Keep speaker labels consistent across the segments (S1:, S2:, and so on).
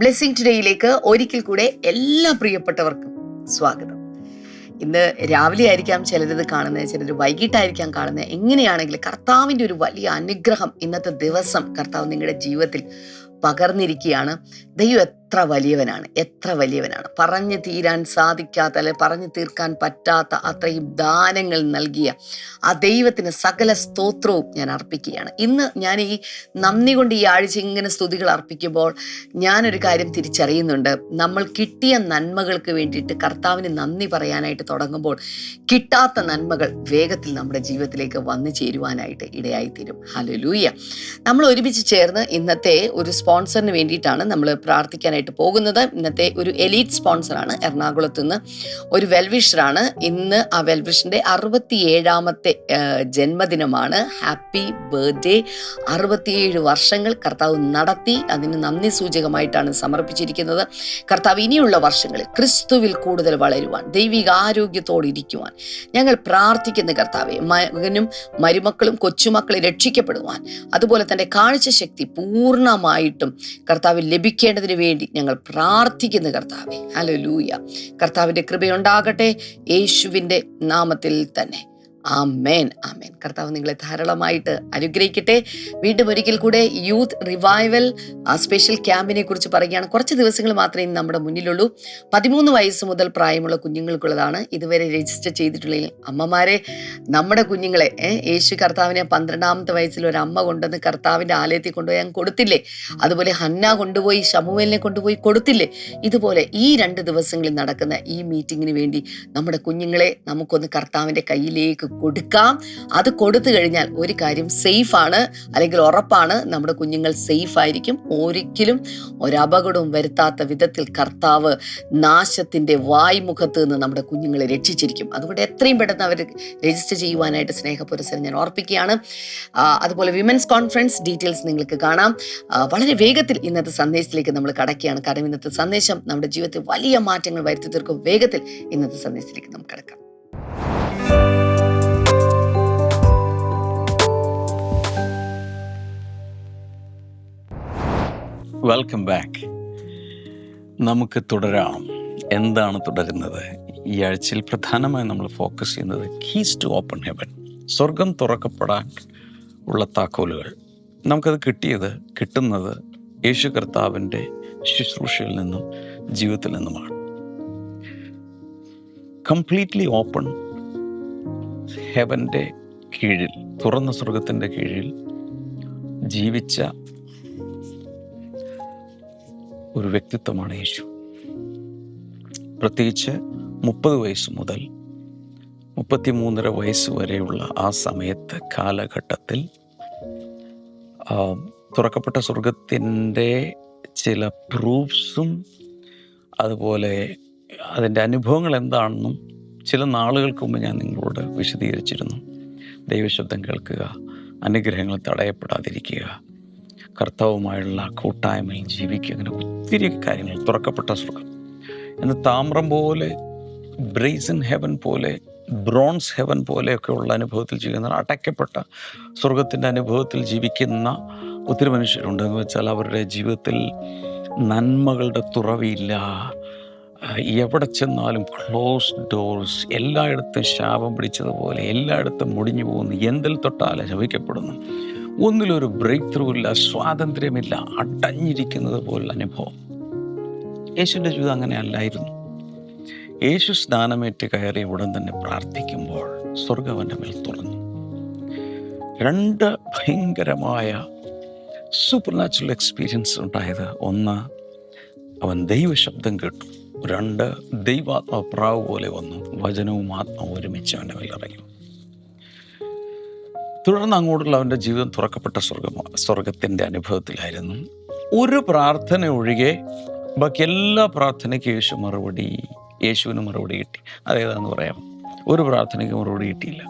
S1: Blessing ടുഡേയിലേക്ക് ഒരിക്കൽ കൂടെ എല്ലാ പ്രിയപ്പെട്ടവർക്കും സ്വാഗതം. ഇന്ന് രാവിലെ ആയിരിക്കാം ചിലരത് കാണുന്നത് ചിലർ വൈകിട്ടായിരിക്കാം കാണുന്നത്. എങ്ങനെയാണെങ്കിലും കർത്താവിന്റെ ഒരു വലിയ അനുഗ്രഹം ഇന്നത്തെ ദിവസം കർത്താവ് നിങ്ങളുടെ ജീവിതത്തിൽ പകർന്നിരിക്കുകയാണ്. ദൈവം എത്ര വലിയവനാണ് എത്ര വലിയവനാണ്. പറഞ്ഞു തീരാൻ സാധിക്കാത്ത അല്ലെ പറഞ്ഞു തീർക്കാൻ പറ്റാത്ത അത്രയും ദാനങ്ങൾ നൽകിയ ആ ദൈവത്തിന് സകല സ്തോത്രവും ഞാൻ അർപ്പിക്കുകയാണ്. ഇന്ന് ഞാൻ ഈ നന്ദി കൊണ്ട് ഈ ആഴ്ച ഇങ്ങനെ സ്തുതികൾ അർപ്പിക്കുമ്പോൾ ഞാനൊരു കാര്യം തിരിച്ചറിയുന്നുണ്ട്. നമ്മൾ കിട്ടിയ നന്മകൾക്ക് വേണ്ടിയിട്ട് കർത്താവിന് നന്ദി പറയാനായിട്ട് തുടങ്ങുമ്പോൾ കിട്ടാത്ത നന്മകൾ വേഗത്തിൽ നമ്മുടെ ജീവിതത്തിലേക്ക് വന്നു ചേരുവാനായിട്ട് ഇടയായിത്തീരും. ഹലോ ലൂയ്യ നമ്മൾ ഒരുമിച്ച് ചേർന്ന് ഇന്നത്തെ ഒരു സ്പോൺസറിന് വേണ്ടിയിട്ടാണ് നമ്മൾ പ്രാർത്ഥിക്കാനായിട്ട് പോകുന്നത്. ഇന്നത്തെ ഒരു എലീറ്റ് സ്പോൺസറാണ് എറണാകുളത്ത് നിന്ന്. ഒരു വെൽവിഷറാണ് ഇന്ന് ആ വെൽവിഷിന്റെ അറുപത്തിയേഴാമത്തെ ഏഴാമത്തെ ജന്മദിനമാണ്. ഹാപ്പി ബർത്ത്ഡേ അറുപത്തിയേഴ് വർഷങ്ങൾ കർത്താവ് നടത്തി. അതിന് നന്ദി സൂചകമായിട്ടാണ് സമർപ്പിച്ചിരിക്കുന്നത്. കർത്താവ് ഇനിയുള്ള വർഷങ്ങളിൽ ക്രിസ്തുവിൽ കൂടുതൽ വളരുവാൻ ദൈവിക ആരോഗ്യത്തോടെ ഇരിക്കുവാൻ ഞങ്ങൾ പ്രാർത്ഥിക്കുന്ന കർത്താവെ മകനും മരുമക്കളും കൊച്ചുമക്കളെ രക്ഷിക്കപ്പെടുവാൻ അതുപോലെ തന്നെ കാഴ്ചശക്തി പൂർണമായിട്ടും കർത്താവിൽ ലഭിക്കേണ്ടതിന് വേണ്ടി ഞങ്ങൾ പ്രാർത്ഥിക്കുന്നു കർത്താവെ. ഹലോ ലൂയ കർത്താവിന്റെ കൃപയുണ്ടാകട്ടെ. യേശുവിന്റെ നാമത്തിൽ തന്നെ. ആമേൻ ആമേൻ. കർത്താവ് നിങ്ങളെ ധാരാളമായിട്ട് അനുഗ്രഹിക്കട്ടെ. വീണ്ടും ഒരിക്കൽ കൂടെ യൂത്ത് റിവൈവൽ ആ സ്പെഷ്യൽ ക്യാമ്പിനെ കുറിച്ച് പറയുകയാണ്. കുറച്ച് ദിവസങ്ങൾ മാത്രമേ ഇന്ന് നമ്മുടെ മുന്നിലുള്ളൂ. പതിമൂന്ന് വയസ്സ് മുതൽ പ്രായമുള്ള കുഞ്ഞുങ്ങൾക്കുള്ളതാണ് ഇതുവരെ രജിസ്റ്റർ ചെയ്തിട്ടുള്ള അമ്മമാരെ. നമ്മുടെ കുഞ്ഞുങ്ങളെ യേശു കർത്താവിനെ പന്ത്രണ്ടാമത്തെ വയസ്സിൽ ഒരു അമ്മ കൊണ്ടുവന്ന് കർത്താവിന്റെ ആലയത്തിൽ കൊണ്ടുപോയി ഞാൻ കൊടുത്തില്ലേ? അതുപോലെ ഹന്ന കൊണ്ടുപോയി ഷമുവേലിനെ കൊണ്ടുപോയി കൊടുത്തില്ലേ? ഇതുപോലെ ഈ രണ്ട് ദിവസങ്ങളിൽ നടക്കുന്ന ഈ മീറ്റിങ്ങിന് വേണ്ടി നമ്മുടെ കുഞ്ഞുങ്ങളെ നമുക്കൊന്ന് കർത്താവിന്റെ കയ്യിലേക്ക് കൊടുക്കാം. അത് കൊടുത്തു കഴിഞ്ഞാൽ ഒരു കാര്യം സേഫ് ആണ് അല്ലെങ്കിൽ ഉറപ്പാണ് നമ്മുടെ കുഞ്ഞുങ്ങൾ സേഫ് ആയിരിക്കും ഒരിക്കലും ഒരപകടവും വരുത്താത്ത വിധത്തിൽ കർത്താവ് നാശത്തിന്റെ വായ്മുഖത്ത് നിന്ന് നമ്മുടെ കുഞ്ഞുങ്ങളെ രക്ഷിച്ചിരിക്കും. അതുകൊണ്ട് എത്രയും പെട്ടെന്ന് അവർ രജിസ്റ്റർ ചെയ്യുവാനായിട്ട് സ്നേഹപുരസരം ഞാൻ ഓർപ്പിക്കുകയാണ്. അതുപോലെ വിമൻസ് കോൺഫറൻസ് ഡീറ്റെയിൽസ് നിങ്ങൾക്ക് കാണാം. വളരെ വേഗത്തിൽ ഇന്നത്തെ സന്ദേശത്തിലേക്ക് നമ്മൾ കടക്കുകയാണ്. കാരണം ഇന്നത്തെ സന്ദേശം നമ്മുടെ ജീവിതത്തിൽ വലിയ മാറ്റങ്ങൾ വരുത്തി തീർക്കും. വേഗത്തിൽ ഇന്നത്തെ സന്ദേശത്തിലേക്ക് നമുക്ക് കടക്കാം.
S2: വെൽക്കം ബാക്ക് നമുക്ക് തുടരാം. എന്താണ് തുടരുന്നത്? ഈ ആഴ്ചയിൽ പ്രധാനമായും നമ്മൾ ഫോക്കസ് ചെയ്യുന്നത് കീസ് ടു ഓപ്പൺ ഹെവൻ സ്വർഗം തുറക്കപ്പെടാൻ ഉള്ള താക്കോലുകൾ. നമുക്കത് കിട്ടിയത് കിട്ടുന്നത് യേശു കർത്താവിന്റെ ശുശ്രൂഷയിൽ നിന്നും ജീവിതത്തിൽ നിന്നുമാണ്. കംപ്ലീറ്റ്ലി ഓപ്പൺ ഹെവന്റെ കീഴിൽ തുറന്ന സ്വർഗത്തിന്റെ കീഴിൽ ജീവിച്ച ഒരു വ്യക്തിത്വമാണ് യേശു. പ്രത്യേകിച്ച് മുപ്പത് വയസ്സ് മുതൽ മുപ്പത്തിമൂന്നര വയസ്സ് വരെയുള്ള ആ സമയത്ത് കാലഘട്ടത്തിൽ തുറക്കപ്പെട്ട സ്വർഗത്തിന്റെ ചില പ്രൂഫ്സും അതുപോലെ അതിന്റെ അനുഭവങ്ങൾ എന്താണെന്നും ചില നാളുകൾക്ക് മുമ്പ് ഞാൻ നിങ്ങളോട് വിശദീകരിച്ചിരുന്നു. ദൈവശബ്ദം കേൾക്കുക അനുഗ്രഹങ്ങൾ തടയപ്പെടാതിരിക്കുക കർത്താവുമായുള്ള കൂട്ടായ്മയിൽ ജീവിക്കുക. അങ്ങനെ ഒത്തിരി കാര്യങ്ങൾ. തുറക്കപ്പെട്ട സ്വർഗം എന്ന് താമ്രം പോലെ ബ്രേസൻ ഹെവൻ പോലെ ബ്രോൺസ് ഹെവൻ പോലെയൊക്കെയുള്ള അനുഭവത്തിൽ ജീവിക്കുന്ന അടയ്ക്കപ്പെട്ട സ്വർഗത്തിന്റെ അനുഭവത്തിൽ ജീവിക്കുന്ന ഒത്തിരി മനുഷ്യരുണ്ട്. എന്ന് വെച്ചാൽ അവരുടെ ജീവിതത്തിൽ നന്മകളുടെ തുറവിയില്ല. എവിടെ ചെന്നാലും ക്ലോസ് ഡോർസ് എല്ലായിടത്തും ശാപം പിടിച്ചതുപോലെ എല്ലായിടത്തും മുടിഞ്ഞു പോകുന്നു. എന്തിൽ തൊട്ടാലും ശവിക്കപ്പെടുന്നു ഒന്നിലൊരു ബ്രേക്ക് ത്രൂ ഇല്ല സ്വാതന്ത്ര്യമില്ല അടഞ്ഞിരിക്കുന്നത് പോലുള്ള അനുഭവം. യേശുവിന്റെ ജീവിതം അങ്ങനെ അല്ലായിരുന്നു. യേശു സ്നാനമേറ്റ് കയറി ഉടൻ തന്നെ പ്രാർത്ഥിക്കുമ്പോൾ സ്വർഗം അവന്റെ മേൽ തുറന്നു. രണ്ട് ഭയങ്കരമായ സൂപ്പർ നാച്ചുറൽ എക്സ്പീരിയൻസ് ഉണ്ടായത്. ഒന്ന് അവൻ ദൈവശബ്ദം കേട്ടു. രണ്ട് ദൈവാത്മപ്രാവ് പോലെ വന്നു. വചനവും ആത്മാവും ഒരുമിച്ച് അവന്റെ മേൽ ഇറങ്ങി. തുടർന്ന് അങ്ങോട്ടുള്ള അവന്റെ ജീവിതം തുറക്കപ്പെട്ട സ്വർഗം സ്വർഗത്തിന്റെ അനുഭവത്തിലായിരുന്നു. ഒരു പ്രാർത്ഥന ഒഴികെ ബാക്കി എല്ലാ പ്രാർത്ഥനയ്ക്കും യേശു മറുപടി യേശുവിന് മറുപടി കിട്ടി. അതേതാന്ന് പറയാം. ഒരു പ്രാർത്ഥനയ്ക്ക് മറുപടി കിട്ടിയില്ല.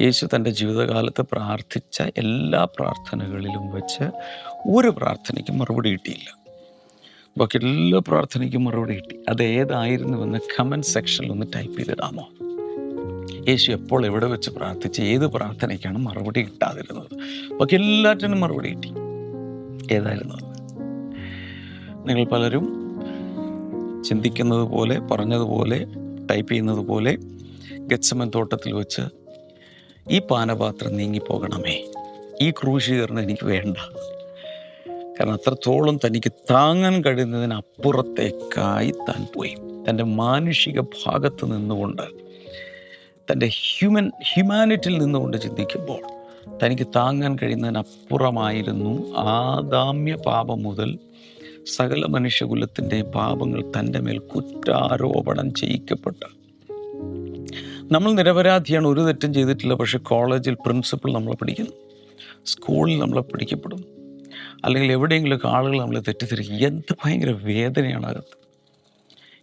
S2: യേശു തന്റെ ജീവിതകാലത്ത് പ്രാർത്ഥിച്ച എല്ലാ പ്രാർത്ഥനകളിലും വെച്ച് ഒരു പ്രാർത്ഥനയ്ക്കും മറുപടി കിട്ടിയില്ല. ബാക്കി എല്ലാ പ്രാർത്ഥനയ്ക്കും മറുപടി കിട്ടി. അത് ഏതായിരുന്നുവെന്ന് കമന്റ് സെക്ഷനിൽ ഒന്ന് ടൈപ്പ് ചെയ്തിടാമോ? യേശു എപ്പോൾ എവിടെ വെച്ച് പ്രാർത്ഥിച്ച് ഏത് പ്രാർത്ഥനയ്ക്കാണ് മറുപടി കിട്ടാതിരുന്നത്? ബാക്കി എല്ലാറ്റിനും മറുപടി കിട്ടി. ഏതായിരുന്നു നിങ്ങൾ പലരും ചിന്തിക്കുന്നത് പോലെ പറഞ്ഞതുപോലെ ടൈപ്പ് ചെയ്യുന്നത് പോലെ ഗച്ചമൻ തോട്ടത്തിൽ വെച്ച് ഈ പാനപാത്രം നീങ്ങിപ്പോകണമേ. ഈ ക്രൂശീകരണം എനിക്ക് വേണ്ട. കാരണം അത്രത്തോളം തനിക്ക് താങ്ങാൻ കഴിയുന്നതിനപ്പുറത്തേക്കായി താൻ പോയി. തന്റെ മാനുഷിക ഭാഗത്ത് നിന്നുകൊണ്ട് തന്റെ ഹ്യൂമൻ ഹ്യൂമാനിറ്റിയിൽ നിന്നുകൊണ്ട് ചിന്തിക്കുമ്പോൾ തനിക്ക് താങ്ങാൻ കഴിയുന്നതിനപ്പുറമായിരുന്നു ആദാമ്യ പാപം മുതൽ സകല മനുഷ്യകുലത്തിന്റെ പാപങ്ങൾ തന്റെ മേൽ കുറ്റാരോപണം ചെയ്യിക്കപ്പെട്ട. നമ്മൾ നിരപരാധിയാണ് ഒരു തെറ്റും ചെയ്തിട്ടില്ല പക്ഷെ കോളേജിൽ പ്രിൻസിപ്പൾ നമ്മളെ പിടിക്കുന്നു സ്കൂളിൽ നമ്മളെ പിടിക്കപ്പെടും അല്ലെങ്കിൽ എവിടെയെങ്കിലും ആളുകൾ നമ്മളെ തെറ്റിദ്ധരിക്കും. എന്ത് ഭയങ്കര വേദനയാണ് അകത്ത്.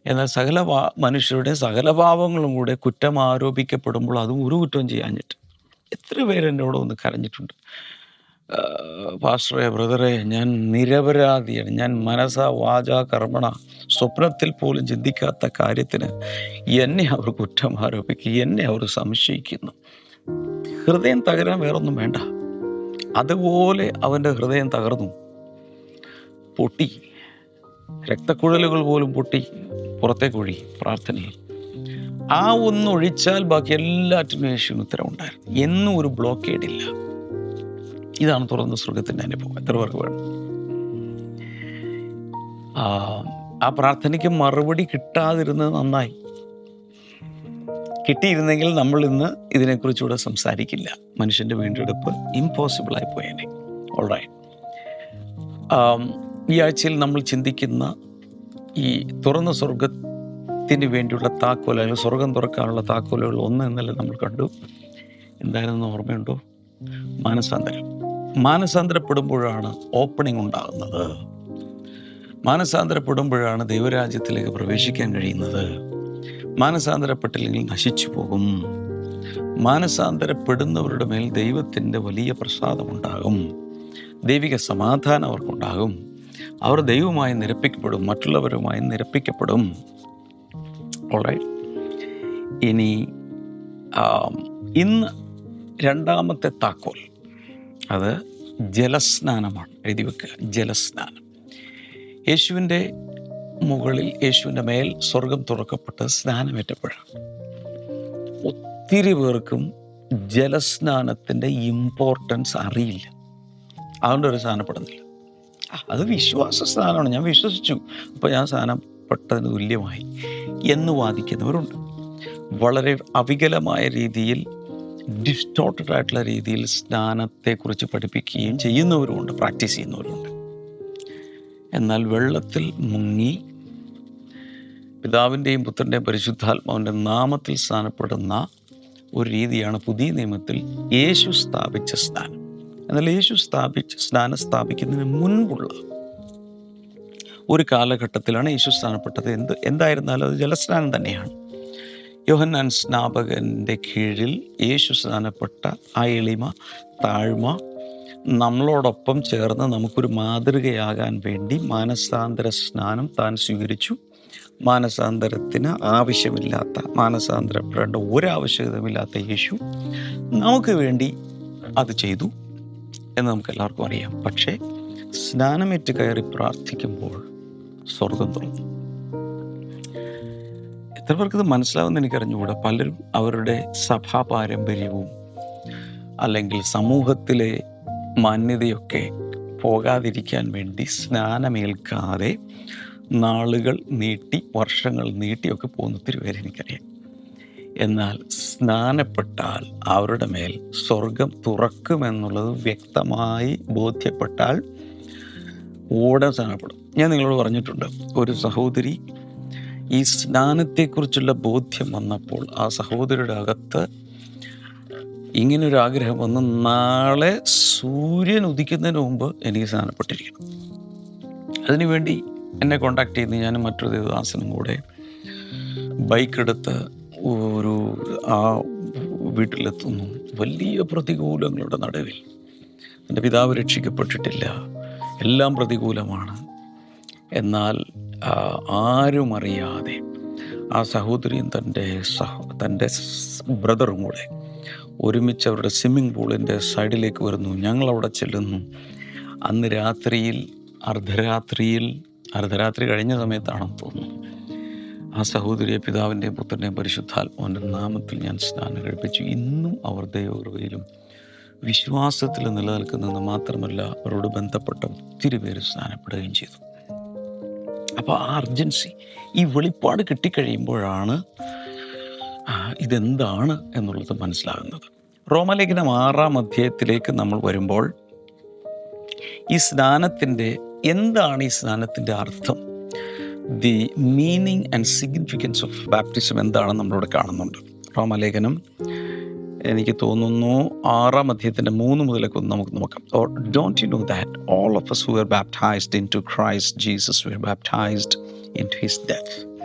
S2: എന്നാൽ സകല മനുഷ്യരുടെ സകല പാപങ്ങളും കൂടെ കുറ്റം ആരോപിക്കപ്പെടുമ്പോൾ അതും ഒരു കുറ്റവും ചെയ്യാഞ്ഞിട്ട് എത്ര പേര് എന്നോട് ഒന്ന് കരഞ്ഞിട്ടുണ്ട്. പാസ്റ്ററെ ബ്രദറെ ഞാൻ നിരപരാധിയാണ്. ഞാൻ മനസ്സ വാച കർമ്മണ സ്വപ്നത്തിൽ പോലും ചിന്തിക്കാത്ത കാര്യത്തിന് എന്നെ അവർ കുറ്റം ആരോപിക്കുക എന്നെ അവർ സംശയിക്കുന്നു. ഹൃദയം തകരാൻ വേറൊന്നും വേണ്ട. അതുപോലെ അവന്റെ ഹൃദയം തകർന്നു. പൊട്ടി. രക്തക്കുഴലുകൾ പോലും പൊട്ടി പുറത്തേക്ക് ഒഴി പ്രാർത്ഥനയിൽ. ആ ഒന്നൊഴിച്ചാൽ ബാക്കി എല്ലാറ്റിനും യേശുവിന് ഉത്തരവുണ്ടായിരുന്നു. എന്നും ഒരു ബ്ലോക്കേഡ് ഇല്ല. ഇതാണ് തുറന്ന സ്വർഗത്തിന്റെ അനുഭവം. എത്ര പേർക്ക് വേണം? ആ പ്രാർത്ഥനയ്ക്ക് മറുപടി കിട്ടാതിരുന്നത് നന്നായി. കിട്ടിയിരുന്നെങ്കിൽ നമ്മൾ ഇന്ന് ഇതിനെക്കുറിച്ചുകൂടെ സംസാരിക്കില്ല. മനുഷ്യന്റെ വീണ്ടെടുപ്പ് ഇമ്പോസിബിളായി പോയേനെ. ഓൾറൈറ്റ് ഈ ആഴ്ചയിൽ നമ്മൾ ചിന്തിക്കുന്ന ഈ തുറന്ന സ്വർഗത്തിന് വേണ്ടിയുള്ള താക്കോൽ അല്ലെങ്കിൽ സ്വർഗം തുറക്കാനുള്ള താക്കോലുകൾ ഒന്ന് എന്നല്ല നമ്മൾ കണ്ടു. എന്തായിരുന്നു ഓർമ്മയുണ്ടോ? മാനസാന്തരം. മാനസാന്തരപ്പെടുമ്പോഴാണ് ഓപ്പണിംഗ് ഉണ്ടാകുന്നത്. മാനസാന്തരപ്പെടുമ്പോഴാണ് ദൈവരാജ്യത്തിലേക്ക് പ്രവേശിക്കാൻ കഴിയുന്നത്. മാനസാന്തരപ്പെട്ടില്ലെങ്കിൽ നശിച്ചു പോകും. മാനസാന്തരപ്പെടുന്നവരുടെ മേൽ ദൈവത്തിന്റെ വലിയ പ്രസാദമുണ്ടാകും. ദൈവിക സമാധാനം അവർക്കുണ്ടാകും. അവർ ദൈവമായി നിരപ്പിക്കപ്പെടും മറ്റുള്ളവരുമായി നിരപ്പിക്കപ്പെടും. ഓൾറൈറ്റ് ഇനി ഇന്ന് രണ്ടാമത്തെ താക്കോൽ അത് ജലസ്നാനമാണ്. എഴുതി വെക്കുക. ജലസ്നാനം. യേശുവിന്റെ മുകളിൽ യേശുവിന്റെ മേൽ സ്വർഗം തുറക്കപ്പെട്ട് സ്നാനമേറ്റപ്പോഴാണ്. ഒത്തിരി പേർക്കും ജലസ്നാനത്തിന്റെ ഇമ്പോർട്ടൻസ് അറിയില്ല. അതുകൊണ്ട് ഒരു സ്നാനപ്പെടുന്നില്ല അത് വിശ്വാസ സ്ഥാനമാണ് ഞാൻ വിശ്വസിച്ചു. അപ്പോൾ ഞാൻ സ്നാനപ്പെട്ടതിന് തുല്യമായി എന്ന് വാദിക്കുന്നവരുണ്ട്. വളരെ അവികലമായ രീതിയിൽ ഡിസ്റ്റോർട്ടഡ് ആയിട്ടുള്ള രീതിയിൽ സ്നാനത്തെക്കുറിച്ച് പഠിപ്പിക്കുകയും ചെയ്യുന്നവരുമുണ്ട് പ്രാക്ടീസ് ചെയ്യുന്നവരുമുണ്ട്. എന്നാൽ വെള്ളത്തിൽ മുങ്ങി പിതാവിന്റെയും പുത്രന്റെയും പരിശുദ്ധാത്മാവിന്റെ നാമത്തിൽ സ്നാനപ്പെടുന്ന ഒരു രീതിയാണ് പുതിയ നിയമത്തിൽ യേശു സ്ഥാപിച്ച സ്നാനം. എന്നാൽ യേശു സ്ഥാപിച്ച് സ്നാനം സ്ഥാപിക്കുന്നതിന് മുൻപുള്ള ഒരു കാലഘട്ടത്തിലാണ് യേശു സ്നാനപ്പെട്ടത് എന്ത് എന്തായിരുന്നാലും അത് ജലസ്നാനം തന്നെയാണ്. യോഹന്നാൻ സ്നാപകന്റെ കീഴിൽ യേശു സ്നാനപ്പെട്ട ആ എളിമ താഴ്മ നമ്മളോടൊപ്പം ചേർന്ന് നമുക്കൊരു മാതൃകയാകാൻ വേണ്ടി മാനസാന്തര സ്നാനം താൻ സ്വീകരിച്ചു. മാനസാന്തരത്തിന് ആവശ്യമില്ലാത്ത മാനസാന്തരപ്പെടേണ്ട ഒരാവശ്യകതയുമില്ലാത്ത യേശു നമുക്ക് വേണ്ടി അത് ചെയ്തു. എന്ന് നമുക്ക് എല്ലാവർക്കും അറിയാം. പക്ഷേ സ്നാനമേറ്റ് കയറി പ്രാർത്ഥിക്കുമ്പോൾ സ്വർഗം തുറന്നു. എത്ര പേർക്ക് ഇത് മനസ്സിലാവുമെന്ന് എനിക്കറിഞ്ഞുകൂടാ. പലരും അവരുടെ സഭാ പാരമ്പര്യവും അല്ലെങ്കിൽ സമൂഹത്തിലെ മാന്യതയൊക്കെ പോകാതിരിക്കാൻ വേണ്ടി സ്നാനമേൽക്കാതെ നാളുകൾ നീട്ടി വർഷങ്ങൾ നീട്ടിയൊക്കെ പോകുന്ന ഒത്തിരി പേരെ എനിക്കറിയാം. എന്നാൽ സ്നാനപ്പെട്ടാൽ അവരുടെ മേൽ സ്വർഗം തുറക്കുമെന്നുള്ളത് വ്യക്തമായി ബോധ്യപ്പെട്ടാൽ ഓടാൻ സ്നാനപ്പെടും. ഞാൻ നിങ്ങളോട് പറഞ്ഞിട്ടുണ്ട് ഒരു സഹോദരി ഈ സ്നാനത്തെക്കുറിച്ചുള്ള ബോധ്യം വന്നപ്പോൾ ആ സഹോദരിയുടെ അകത്ത് ഇങ്ങനൊരു ആഗ്രഹം വന്ന് നാളെ സൂര്യൻ ഉദിക്കുന്നതിന് മുമ്പ് എനിക്ക് സ്നാനപ്പെട്ടിരിക്കണം. അതിനുവേണ്ടി എന്നെ കോണ്ടാക്ട് ചെയ്ത് ഞാൻ മറ്റൊരു ദേവദാസനും കൂടെ ബൈക്ക് എടുത്ത് ഒരു ആ വീട്ടിലെത്തുന്നു. വലിയ പ്രതികൂലങ്ങളുടെ നടുവിൽ. എന്റെ പിതാവ് രക്ഷിക്കപ്പെട്ടിട്ടില്ല. എല്ലാം പ്രതികൂലമാണ്. എന്നാൽ ആരും അറിയാതെ ആ സഹോദരിയും തന്റെ സഹ തന്റെ ബ്രദറും കൂടെ ഒരുമിച്ച് അവരുടെ സ്വിമ്മിംഗ് പൂളിന്റെ സൈഡിലേക്ക് വരുന്നു. ഞങ്ങൾ അവിടെ ചെല്ലുന്നു. അന്ന് രാത്രിയിൽ അർദ്ധരാത്രിയിൽ അർദ്ധരാത്രി കഴിഞ്ഞ സമയത്താണെന്ന് തോന്നുന്നു. ആ സഹോദരിയെ പിതാവിന്റെയും പുത്രന്റെയും പരിശുദ്ധാത്മാവിന്റെ നാമത്തിൽ ഞാൻ സ്നാനം കഴിപ്പിച്ചു. ഇന്നും അവർ ദൈവകൃപയിലും വിശ്വാസത്തിൽ നിലനിൽക്കുന്നെന്ന് മാത്രമല്ല അവരോട് ബന്ധപ്പെട്ട ഒത്തിരി പേര് സ്നാനപ്പെടുകയും ചെയ്തു. അപ്പോൾ ആ അർജൻസി ഈ വെളിപ്പാട് കിട്ടിക്കഴിയുമ്പോഴാണ് ഇതെന്താണ് എന്നുള്ളത് മനസ്സിലാകുന്നത്. റോമലേഖനം ആറാം അധ്യായത്തിലേക്ക് നമ്മൾ വരുമ്പോൾ ഈ സ്നാനത്തിന്റെ എന്താണ് ഈ സ്നാനത്തിന്റെ അർത്ഥം? The meaning and significance of baptism എന്താണെന്ന് നമ്മളിവിടെ കാണുന്നുണ്ട്? റോമലേഖനം എനിക്ക് തോന്നുന്നു ആറാം അധ്യയത്തിന്റെ മൂന്ന് മുതലൊക്കെ ഒന്ന് നമുക്ക് നോക്കാം. ഓ don't you know that all of us us who ഇൻ baptized into Christ Jesus baptized into his death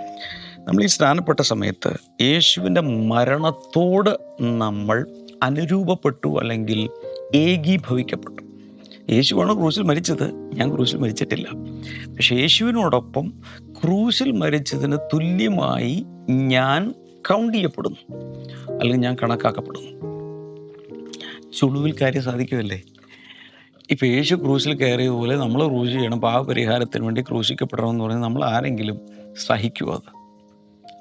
S2: നമ്മൾ ഈ സ്നാനപ്പെട്ട സമയത്ത് യേശുവിന്റെ മരണത്തോട് നമ്മൾ അനുരൂപപ്പെട്ടു അല്ലെങ്കിൽ ഏകീഭവിക്കപ്പെട്ടു. യേശുവാണ് ക്രൂശിൽ മരിച്ചത്. ഞാൻ ക്രൂശിൽ മരിച്ചിട്ടില്ല. പക്ഷേ യേശുവിനോടൊപ്പം ക്രൂശിൽ മരിച്ചതിന് തുല്യമായി ഞാൻ കൗണ്ട് ചെയ്യപ്പെടുന്നു. അല്ലെങ്കിൽ ഞാൻ കണക്കാക്കപ്പെടുന്നു. ചുളുവിൽ കാര്യം സാധിക്കുമല്ലേ? ഇപ്പം യേശു ക്രൂശിൽ കയറിയതുപോലെ നമ്മൾ ക്രൂശ് ചെയ്യണം. പാവപരിഹാരത്തിന് വേണ്ടി ക്രൂശിക്കപ്പെടണമെന്ന് പറഞ്ഞാൽ നമ്മൾ ആരെങ്കിലും സഹിക്കുമോ അത്?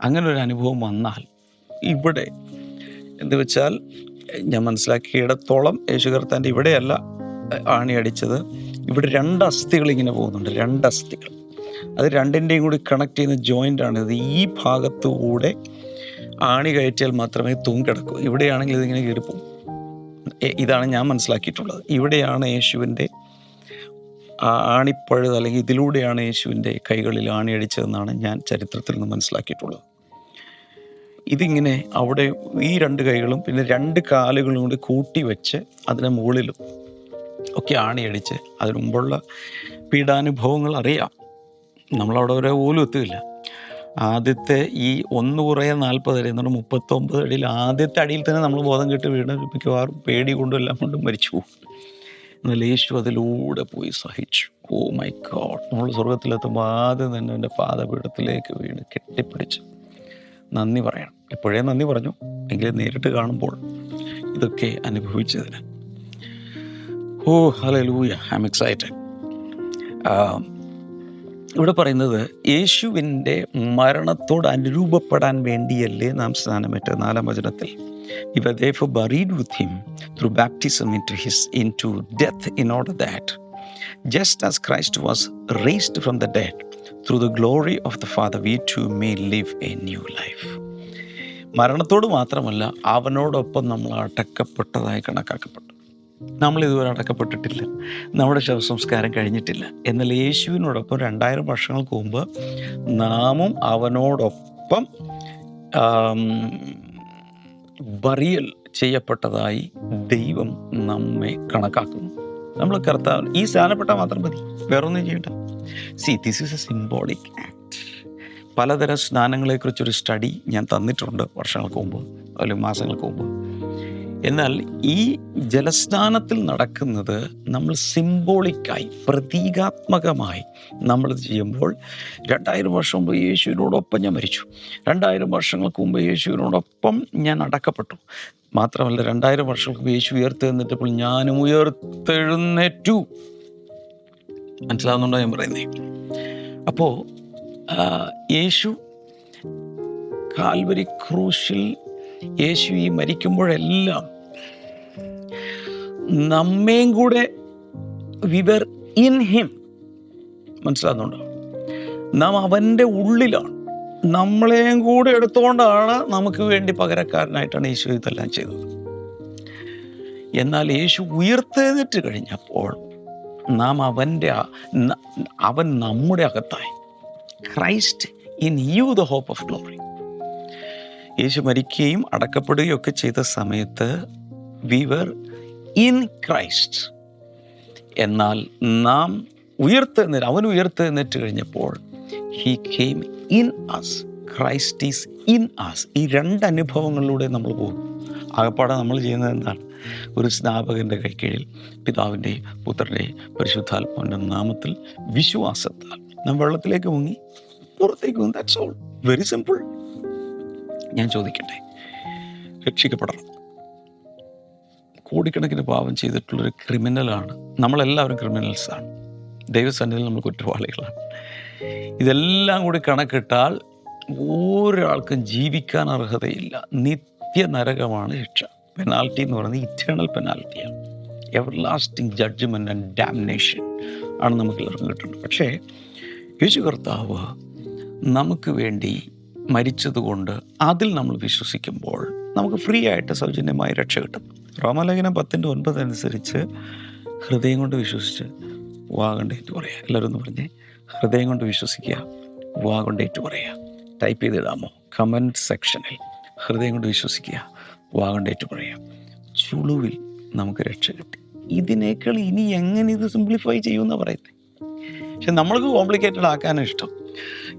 S2: അങ്ങനെ ഒരു അനുഭവം വന്നാൽ ഇവിടെ എന്ന് വെച്ചാൽ ഞാൻ മനസ്സിലാക്കിയിടത്തോളം യേശു കർത്താന്റെ ഇവിടെയല്ല ആണി അടിച്ചത് ഇവിടെ രണ്ട് അസ്ഥികൾ ഇങ്ങനെ പോകുന്നുണ്ട്. രണ്ട് അസ്ഥികൾ. അത് രണ്ടിന്റെയും കൂടി കണക്ട് ചെയ്യുന്ന ജോയിന്റ് ആണ് അത് ഈ ഭാഗത്തുകൂടെ ആണി കയറ്റിയാൽ മാത്രമേ തൂങ്ങിക്കിടക്കൂ ഇവിടെയാണെങ്കിൽ ഇതിങ്ങനെ കയറിപ്പോകും ഇതാണ് ഞാൻ മനസ്സിലാക്കിയിട്ടുള്ളത്. ഇവിടെയാണ് യേശുവിന്റെ ആണിപ്പഴുത് അല്ലെങ്കിൽ ഇതിലൂടെയാണ് യേശുവിന്റെ കൈകളിൽ ആണി അടിച്ചതെന്നാണ് ഞാൻ ചരിത്രത്തിൽ നിന്ന് മനസ്സിലാക്കിയിട്ടുള്ളത്. ഇതിങ്ങനെ അവിടെ ഈ രണ്ട് കൈകളും പിന്നെ രണ്ട് കാലുകളും കൂടി കൂട്ടി വെച്ച് അതിന് മുകളിലും ഒക്കെ ആണിയടിച്ച് അതിനു മുമ്പുള്ള പീഡാനുഭവങ്ങൾ അറിയാം. നമ്മളവിടെ വരെ പോലും എത്തുകയില്ല ആദ്യത്തെ ഈ ഒന്ന് കുറേ നാൽപ്പത് അടി എന്ന് പറഞ്ഞാൽ മുപ്പത്തൊമ്പത് അടിയിൽ ആദ്യത്തെ അടിയിൽ തന്നെ നമ്മൾ ബോധം കെട്ട് വീണ് മിക്കവാറും പേടി കൊണ്ടും എല്ലാം കൊണ്ടും മരിച്ചു പോകും എന്നാൽ യേശു അതിലൂടെ പോയി സഹിച്ചു. Oh my God. നമ്മൾ സ്വർഗത്തിലെത്തുമ്പോൾ ആദ്യം തന്നെ എന്റെ പാദപീഠത്തിലേക്ക് വീണ് കെട്ടിപ്പിടിച്ചു നന്ദി പറയണം. എപ്പോഴേ നന്ദി പറഞ്ഞു? എങ്കിലും നേരിട്ട് കാണുമ്പോൾ ഇതൊക്കെ അനുഭവിച്ചതിന്. Oh hallelujah I M excited ഇവിടെ പറയുന്നത് യേശുവിന്റെ മരണത്തോട് അനുരൂപപ്പെടാൻ വേണ്ടിയല്ലേ നാം സ്നാനമേറ്റ നാലാം വചനത്തിൽ ഇവ therefore through baptism in his in death in order that just as Christ was raised from the dead through the glory of the Father we too may live a new life മരണത്തോട് മാത്രമല്ല അവനോടൊപ്പം നമ്മൾ അടക്കപ്പെട്ടതായി കണക്കാക്കപ്പെട്ടു. നമ്മൾ ഇതുവരെ അടക്കപ്പെട്ടിട്ടില്ല. നമ്മുടെ ശവസംസ്കാരം കഴിഞ്ഞിട്ടില്ല. എന്നാൽ യേശുവിനോടൊപ്പം രണ്ടായിരം വർഷങ്ങൾക്ക് മുമ്പ് നാമും അവനോടൊപ്പം ബറിയൽ ചെയ്യപ്പെട്ടതായി ദൈവം നമ്മെ കണക്കാക്കുന്നു. നമ്മൾ കർത്താവ് ഈ സ്ഥാനപ്പെട്ട മാത്രം മതി. വേറൊന്നും ചെയ്യണ്ട. See this is a symbolic act പലതരം സ്നാനങ്ങളെക്കുറിച്ചൊരു സ്റ്റഡി ഞാൻ തന്നിട്ടുണ്ട് വർഷങ്ങൾക്ക് മുമ്പ് അല്ലെങ്കിൽ മാസങ്ങൾക്ക് മുമ്പ്. എന്നാൽ ഈ ജലസ്നാനത്തിൽ നടക്കുന്നത് നമ്മൾ സിംബോളിക്കായി പ്രതീകാത്മകമായി നമ്മൾ ചെയ്യുമ്പോൾ രണ്ടായിരം വർഷം മുമ്പ് യേശുവിനോടൊപ്പം ഞാൻ മരിച്ചു. രണ്ടായിരം വർഷങ്ങൾക്ക് മുമ്പ് യേശുവിനോടൊപ്പം ഞാൻ അടക്കപ്പെട്ടു. മാത്രമല്ല രണ്ടായിരം വർഷങ്ങൾക്ക് യേശു ഉയർത്തെഴുന്നേറ്റപ്പോൾ ഞാനും ഉയർത്തെഴുന്നേറ്റു. മനസ്സിലാവുന്നുണ്ടോ ഞാൻ പറയുന്നേ? അപ്പോൾ യേശു കാൽവരി ക്രൂശിൽ യേശു ഈ മരിക്കുമ്പോഴെല്ലാം നമ്മയും കൂടെ വിവർ ഇൻ ഹിം മനസ്സിലാകുന്നുണ്ടോ? നാം അവന്റെ ഉള്ളിലാണ്. നമ്മളെയും കൂടെ എടുത്തുകൊണ്ടാണ് നമുക്ക് വേണ്ടി പകരക്കാരനായിട്ടാണ് യേശു ഇതെല്ലാം ചെയ്തത്. എന്നാൽ യേശു ഉയർത്തെഴുന്നേറ്റ് കഴിഞ്ഞപ്പോൾ നാം അവന്റെ അവൻ നമ്മുടെ അകത്തായി. Christ in you the hope of glory യേശു മരിക്കുകയും അടക്കപ്പെടുകയും ഒക്കെ ചെയ്ത സമയത്ത് വി വർ ഇൻ ക്രൈസ്റ്റ്. എന്നാൽ നാം ഉയർത്തെഴുന്നേറ്റ് അവൻ ഉയർത്തെഴുന്നേറ്റ് കഴിഞ്ഞപ്പോൾ he came in us Christ is in us ഈ രണ്ട് അനുഭവങ്ങളിലൂടെ നമ്മൾ പോകും. ആകപ്പാടെ നമ്മൾ ചെയ്യുന്നത് എന്താണ്? ഒരു സ്നാപകന്റെ കൈക്കീഴിൽ പിതാവിന്റെയും പുത്രന്റെയും പരിശുദ്ധാത്മാവിന്റെ നാമത്തിൽ വിശ്വാസത്താൽ നാം വെള്ളത്തിലേക്ക് മുങ്ങി പുറത്തേക്ക് ദാറ്റ്സ് ഓൾ വെരി സിമ്പിൾ ഞാൻ ചോദിക്കട്ടെ? രക്ഷിക്കപ്പെടണം. കോടിക്കണക്കിന് പാപം ചെയ്തിട്ടുള്ളൊരു ക്രിമിനലാണ്. നമ്മളെല്ലാവരും ക്രിമിനൽസാണ് ദൈവസന്നിധിയിൽ നമ്മൾ കുറ്റവാളികളാണ്. ഇതെല്ലാം കൂടി കണക്കിട്ടാൽ ഒരാൾക്കും ജീവിക്കാൻ അർഹതയില്ല. നിത്യ നരകമാണ് ശിക്ഷ പെനാൽറ്റി എന്ന് പറയുന്നത് ഇറ്റേണൽ പെനാൽറ്റിയാണ് everlasting judgement and damnation ആണ് നമുക്ക് എല്ലാവർക്കും കിട്ടുന്നത്. പക്ഷേ യേശു കർത്താവ് നമുക്ക് വേണ്ടി മരിച്ചതുകൊണ്ട് അതിൽ നമ്മൾ വിശ്വസിക്കുമ്പോൾ നമുക്ക് ഫ്രീ ആയിട്ട് സൗജന്യമായി രക്ഷ കിട്ടും. റോമലേഖനം പത്തിന്റെ ഒൻപത് അനുസരിച്ച് ഹൃദയം കൊണ്ട് വിശ്വസിച്ച് വാ കൊണ്ട് ഏറ്റു പറയുക എല്ലാവരും ഒന്ന് പറഞ്ഞേ. ഹൃദയം കൊണ്ട് വിശ്വസിക്കുക വാ കൊണ്ട് ഏറ്റു പറയുക ടൈപ്പ് ചെയ്തിടാമോ? കമന്റ് സെക്ഷനിൽ ഹൃദയം കൊണ്ട് വിശ്വസിക്കുക വാ കൊണ്ട് ഏറ്റു പറയുക ചുളുവിൽ നമുക്ക് രക്ഷ കിട്ടി. ഇതിനേക്കാൾ ഇനി എങ്ങനെ ഇത് സിംപ്ലിഫൈ ചെയ്യുമെന്നാണ് പറയുന്നത് പക്ഷെ നമ്മൾക്ക് കോംപ്ലിക്കേറ്റഡ് ആക്കാനാണ് ഇഷ്ടം.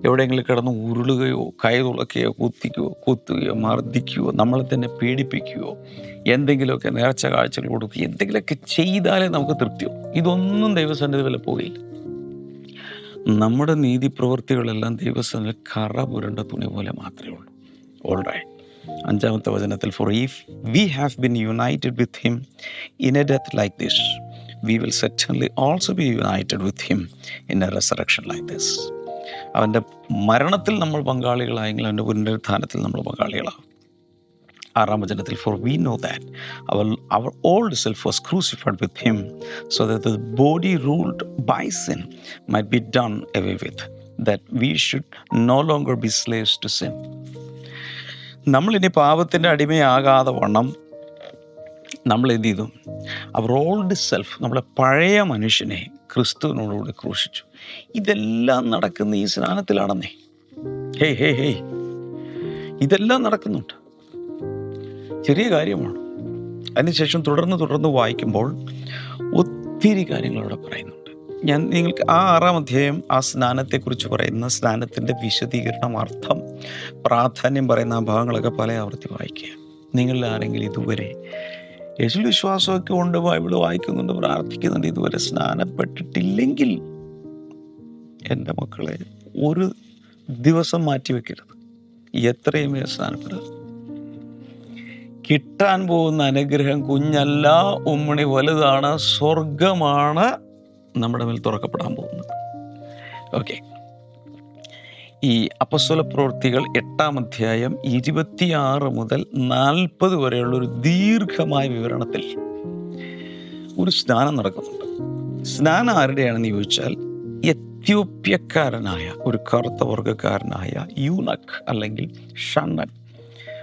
S2: എവിടെയെങ്കിലും കിടന്ന് ഉരുളുകയോ കൈ തുളക്കുകയോ കുത്തിക്കുകയോ കുത്തുകയോ മർദ്ദിക്കുകയോ നമ്മളെ തന്നെ പീഡിപ്പിക്കുകയോ എന്തെങ്കിലുമൊക്കെ നേർച്ച കാഴ്ചകൾ കൊടുക്കുകയോ എന്തെങ്കിലുമൊക്കെ ചെയ്താലേ നമുക്ക് തൃപ്തിയോ ഇതൊന്നും ദൈവസന്നിധി വില പോയില്ല നമ്മുടെ നീതി പ്രവൃത്തികളെല്ലാം ദൈവസന്നിധി കറ പുരണ്ട തുണി പോലെ മാത്രമേ ഉള്ളൂ. ഓൾറൈറ്റ് അഞ്ചാമത്തെ വചനത്തിൽ for if we have been united with him in a death like this we will certainly also be united with him in a resurrection like this അവന്റെ മരണത്തിൽ നമ്മൾ പങ്കാളികളായെങ്കിൽ അവന്റെ പുനരുത്ഥാനത്തിൽ നമ്മൾ പങ്കാളികളാകും. ആറാം വചനത്തിൽ for we know that our our old self was crucified with him so that the body ruled by sin might be done away with that we should no longer be slaves to sin നമ്മളിനി പാപത്തിന്റെ അടിമയാകാതെ വണ്ണം നമ്മൾ എന്ത് ചെയ്തു? അവർ old self നമ്മളെ പഴയ മനുഷ്യനെ ക്രിസ്തുവിനോടുകൂടി ക്രൂശിച്ചു. ഇതെല്ലാം നടക്കുന്ന ഈ സ്നാനത്തിലാണെന്നേ. Hey hey hey. ഇതെല്ലാം നടക്കുന്നുണ്ട്. ചെറിയ കാര്യമാണ്. അതിനുശേഷം തുടർന്ന് തുടർന്ന് വായിക്കുമ്പോൾ ഒത്തിരി കാര്യങ്ങൾ അവിടെ പറയുന്നുണ്ട്. ഞാൻ നിങ്ങൾക്ക് ആ ആറാം അധ്യായം ആ സ്നാനത്തെക്കുറിച്ച് പറയുന്ന സ്നാനത്തിന്റെ വിശദീകരണം അർത്ഥം പ്രാധാന്യം പറയുന്ന ആ ഭാഗങ്ങളൊക്കെ പല ആവർത്തി വായിക്കുക. നിങ്ങളിൽ ആരെങ്കിലും ഇതുവരെ യേശു വിശ്വാസമൊക്കെ ഉണ്ട് ബൈബിൾ വായിക്കുന്നുണ്ട് പ്രാർത്ഥിക്കുന്നുണ്ട് ഇതുവരെ സ്നാനപ്പെട്ടിട്ടില്ലെങ്കിൽ എന്റെ മക്കളെ ഒരു ദിവസം മാറ്റി വെക്കരുത്. എത്രയും വേഗം കിട്ടാൻ പോകുന്ന അനുഗ്രഹം കുഞ്ഞല്ല ഉമ്മണി വലുതാണ് സ്വർഗമാണ് നമ്മുടെ മേൽ തുറക്കപ്പെടാൻ പോകുന്നത്. ഓക്കെ ഈ അപ്പസ്വല പ്രവൃത്തികൾ എട്ടാം അധ്യായം ഇരുപത്തിയാറ് മുതൽ നാൽപ്പത് വരെയുള്ള ഒരു ദീർഘമായ വിവരണത്തിൽ ഒരു സ്നാനം നടക്കുന്നുണ്ട്. സ്നാനം ആരുടെയാണെന്ന് ചോദിച്ചാൽ എത്യോപ്യക്കാരനായ ഒരു കറുത്ത വർഗക്കാരനായ യൂനക് അല്ലെങ്കിൽ ഷണ്ണൻ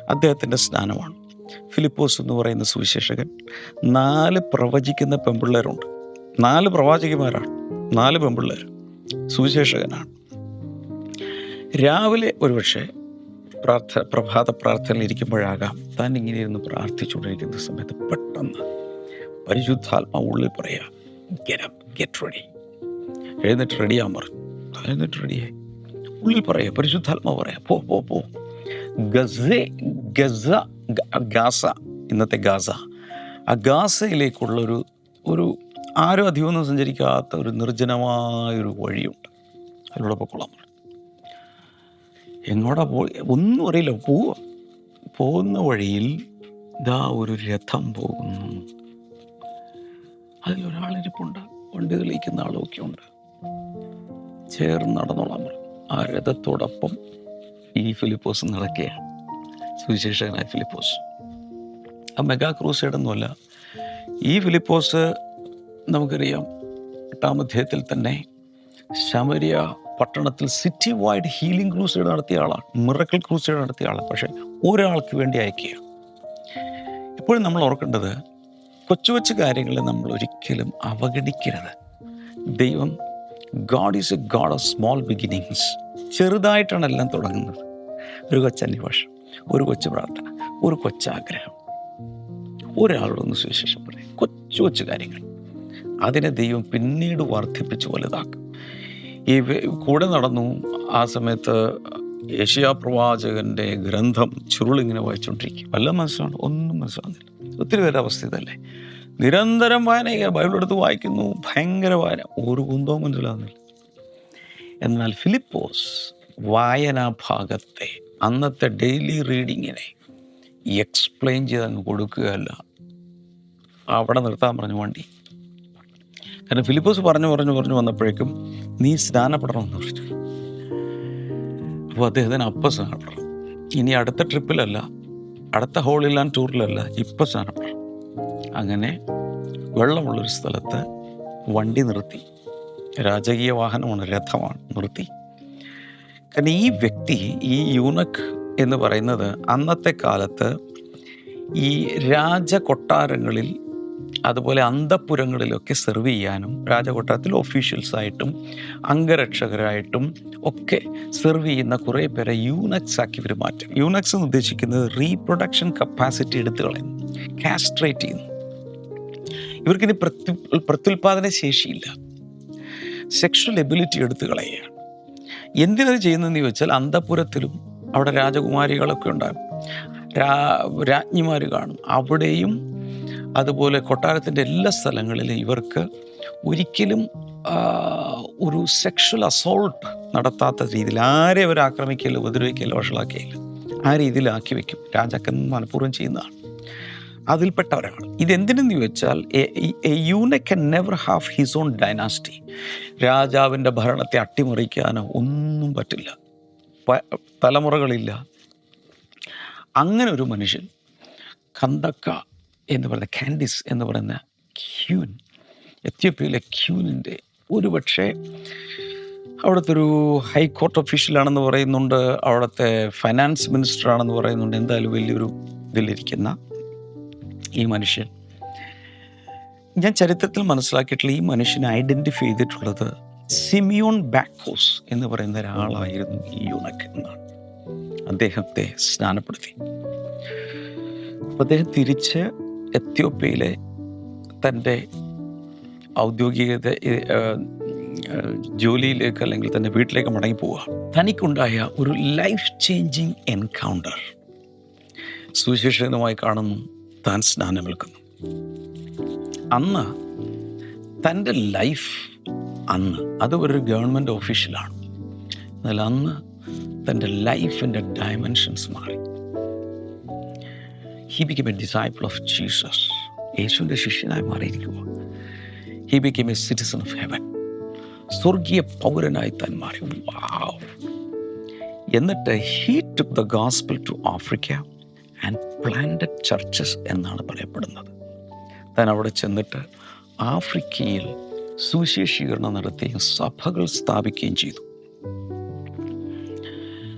S2: അദ്ദേഹത്തിന്റെ സ്നാനമാണ്. ഫിലിപ്പോസ് എന്ന് പറയുന്ന സുവിശേഷകൻ നാല് പ്രവചിക്കുന്ന പെമ്പിള്ളേരുണ്ട്. നാല് പ്രവാചകന്മാരാണ്. നാല് പെമ്പിള്ളേർ സുവിശേഷകനാണ്. രാവിലെ ഒരുപക്ഷെ പ്രാർത്ഥ പ്രഭാത പ്രാർത്ഥനയിൽ ഇരിക്കുമ്പോഴാകാം താൻ ഇങ്ങനെ ഇരുന്ന് പ്രാർത്ഥിച്ചുകൊണ്ടിരിക്കുന്ന സമയത്ത് പെട്ടെന്ന് പരിശുദ്ധാത്മാ ഉള്ളിൽ പറയാം ഗെറ്റ് റെഡി എഴുന്നേറ്റ് റെഡിയാൻ പറഞ്ഞു. എഴുന്നേറ്റ് റെഡിയായി ഉള്ളിൽ പറയാം പരിശുദ്ധാത്മ പറയാം പോ പോ പോ. ഗസേ ഗസ ഗാസ ഇന്നത്തെ ഗാസ. ആ ഗാസയിലേക്കുള്ള ഒരു ഒരു ആരും അധികമൊന്നും സഞ്ചരിക്കാത്ത ഒരു നിർജനമായൊരു വഴിയുണ്ട്. അതിലൂടെ പൊക്കോളാൻ പറഞ്ഞു. എങ്ങോട്ടാ പോയി ഒന്നും അറിയില്ല പോവുക പോകുന്ന വഴിയിൽ ഇതാ ഒരു രഥം പോകുന്നു. അതിലൊരാളിരിപ്പുണ്ട് വണ്ടി തെളിയിക്കുന്ന ആളൊക്കെ ഉണ്ട് ചേർന്ന് നടന്നോളാൻ പറഞ്ഞു ആ രഥത്തോടൊപ്പം ഈ ഫിലിപ്പോസ് നടക്കുകയാണ് സുവിശേഷകനായ ഫിലിപ്പോസ്. ആ മെഗാ ക്രൂസൈഡൊന്നുമല്ല ഈ ഫിലിപ്പോസ് നമുക്കറിയാം എട്ടാം അധ്യായത്തിൽ തന്നെ ശമരിയ പട്ടണത്തിൽ സിറ്റി വൈഡ് ഹീലിംഗ് ക്രൂസൈഡ് നടത്തിയ ആളാണ്. മിറക്കൽ ക്രൂസൈഡ് നടത്തിയ ആളാണ്. പക്ഷേ ഒരാൾക്ക് വേണ്ടി അയക്കുക. എപ്പോഴും നമ്മൾ ഓർക്കേണ്ടത് കൊച്ചു കൊച്ചു കാര്യങ്ങളെ നമ്മൾ ഒരിക്കലും അവഗണിക്കരുത്. ദൈവം God is a God of small beginnings ചെറുതായിട്ടാണ് എല്ലാം തുടങ്ങുന്നത്. ഒരു കൊച്ചന്വേഷണം ഒരു കൊച്ചു പ്രാർത്ഥന ഒരു കൊച്ചാഗ്രഹം ഒരാളോടൊന്ന് സുവിശേഷം പറയും. കൊച്ചു കൊച്ചു കാര്യങ്ങൾ. അതിനെ ദൈവം പിന്നീട് വർദ്ധിപ്പിച്ച് വലുതാക്കും ഈ കൂടെ നടന്നു. ആ സമയത്ത് ഏഷ്യാ പ്രവാചകന്റെ ഗ്രന്ഥം ചുരുളിങ്ങനെ വായിച്ചുകൊണ്ടിരിക്കും വല്ല മനസ്സിലാണ് ഒന്നും മനസ്സിലാകുന്നില്ല ഒത്തിരി പേരുടെ അവസ്ഥ ഇതല്ലേ? നിരന്തരം വായനയ്ക്ക് ബൈബിൾ എടുത്ത് വായിക്കുന്നു. ഭയങ്കര വായന. ഒരു കുന്തവും മനസ്സിലാകുന്നില്ല എന്നാൽ ഫിലിപ്പോസ് വായനാ ഭാഗത്തെ അന്നത്തെ ഡെയിലി റീഡിങ്ങിനെ എക്സ്പ്ലെയിൻ ചെയ്ത് അങ്ങ് കൊടുക്കുകയല്ല. അവിടെ നിർത്താൻ പറഞ്ഞു വണ്ടി. കാരണം ഫിലിപ്പോസ് പറഞ്ഞു പറഞ്ഞു പറഞ്ഞു വന്നപ്പോഴേക്കും നീ സ്നാനപ്പെടണമെന്ന് പറഞ്ഞു അപ്പോൾ അദ്ദേഹത്തിന് അപ്പം സ്നാനപ്പെടണം ഇനി അടുത്ത ട്രിപ്പിലല്ല അടുത്ത ഹോളിലാൻ ടൂറിലല്ല ഇപ്പം സ്നാനപ്പെടണം അങ്ങനെ വെള്ളമുള്ളൊരു സ്ഥലത്ത് വണ്ടി നിർത്തി. രാജകീയ വാഹനമാണ് രഥമാണ് നിർത്തി. കാരണം ഈ വ്യക്തി ഈ യൂണക് എന്ന് പറയുന്നത് അന്നത്തെ കാലത്ത് ഈ രാജകൊട്ടാരങ്ങളിൽ അതുപോലെ അന്തപ്പുരങ്ങളിലൊക്കെ സെർവ് ചെയ്യാനും രാജകൊട്ടാരത്തിൽ ഒഫീഷ്യൽസായിട്ടും അംഗരക്ഷകരായിട്ടും ഒക്കെ സെർവ് ചെയ്യുന്ന കുറേ പേരെ യൂണക്സ് ആക്കി ഇവർ യൂണക്സ് എന്ന് ഉദ്ദേശിക്കുന്നത് റീപ്രൊഡക്ഷൻ കപ്പാസിറ്റി എടുത്തു കാസ്ട്രേറ്റ് ചെയ്യുന്നു. ഇവർക്കിനി പ്രത്യു പ്രത്യുൽപാദന ശേഷിയില്ല. സെക്ഷൽ എബിലിറ്റി എടുത്തു കളയുകയാണ്. എന്തിനത് ചെയ്യുന്നതെന്ന് ചോദിച്ചാൽ അന്തപുരത്തിലും അവിടെ രാജകുമാരികളൊക്കെ ഉണ്ടാകും. രാ രാജ്ഞിമാർ കാണും. അവിടെയും അതുപോലെ കൊട്ടാരത്തിന്റെ എല്ലാ സ്ഥലങ്ങളിലും ഇവർക്ക് ഒരിക്കലും ഒരു സെക്ഷൽ അസോൾട്ട് നടത്താത്ത രീതിയിൽ ആരെ അവർ ആക്രമിക്കലോ ഉപദ്രവിക്കലോ വഷളാക്കിയില്ല ആ രീതിയിലാക്കി വെക്കും. രാജാക്കൻ മനഃപൂർവം ചെയ്യുന്നതാണ്. അതിൽപ്പെട്ടവരാണ്. ഇതെന്തിനെന്ന് ചോദിച്ചാൽ യൂനെ കൻ never have his own dynasty രാജാവിന്റെ ഭരണത്തെ അട്ടിമറിക്കാനോ ഒന്നും പറ്റില്ല. തലമുറകളില്ല. അങ്ങനെ ഒരു മനുഷ്യൻ കന്തക്ക എന്ന് പറയുന്ന കാൻഡിസ് എന്ന് പറയുന്ന ക്യൂൻ എത്യോപ്യയിലെ ക്യൂനിന്റെ ഒരുപക്ഷെ അവിടുത്തെ ഒരു ഹൈക്കോർട്ട് ഒഫീഷ്യലാണെന്ന് പറയുന്നുണ്ട് അവിടുത്തെ ഫൈനാൻസ് മിനിസ്റ്റർ ആണെന്ന് പറയുന്നുണ്ട്. എന്തായാലും വലിയൊരു ഇതിലിരിക്കുന്ന ഈ മനുഷ്യൻ. ഞാൻ ചരിത്രത്തിൽ മനസ്സിലാക്കിയിട്ടുള്ള ഈ മനുഷ്യനെ ഐഡന്റിഫൈ ചെയ്തിട്ടുള്ളത് സിമിയോൺ ബാക്കോസ് എന്ന് പറയുന്ന ഒരാളായിരുന്നു ഈ യുണക്ക് എന്നാണ്. അദ്ദേഹത്തെ സ്നാനപ്പെടുത്തി. അപ്പം അദ്ദേഹം തിരിച്ച് എത്യോപ്യയിലെ തന്റെ ഏഹ്, ജോലിയിലേക്ക് അല്ലെങ്കിൽ തന്റെ വീട്ടിലേക്ക് മടങ്ങി പോവുക. തനിക്കുണ്ടായ ഒരു ലൈഫ് ചേഞ്ചിങ് എൻകൗണ്ടർ സുവിശേഷമായി കാണുന്നു. താൻ സ്നാനമേൽക്കുന്നു അന്ന് തന്റെ ലൈഫ് അന്ന് അത് ഒരു ഗവൺമെന്റ് ഓഫീഷ്യലാണ്. എന്നാൽ അന്ന് തന്റെ ലൈഫിന്റെ ഡയമെൻഷൻസ് മാറി. He become a disciple of Jesus യേശുവിന്റെ ശിഷ്യനായി മാറിയിരിക്കുക he become a citizen of heaven സ്വർഗീയ പൗരനായി താൻ മാറി. എന്നിട്ട് he took the gospel to Africa and planted churches എന്നാണ് പറയപ്പെടുന്നത്. താൻ അവിടെ ചെന്നിട്ട് ആഫ്രിക്കയിൽ സുവിശേഷീകരണം നടത്തുകയും സഭകൾ സ്ഥാപിക്കുകയും ചെയ്തു.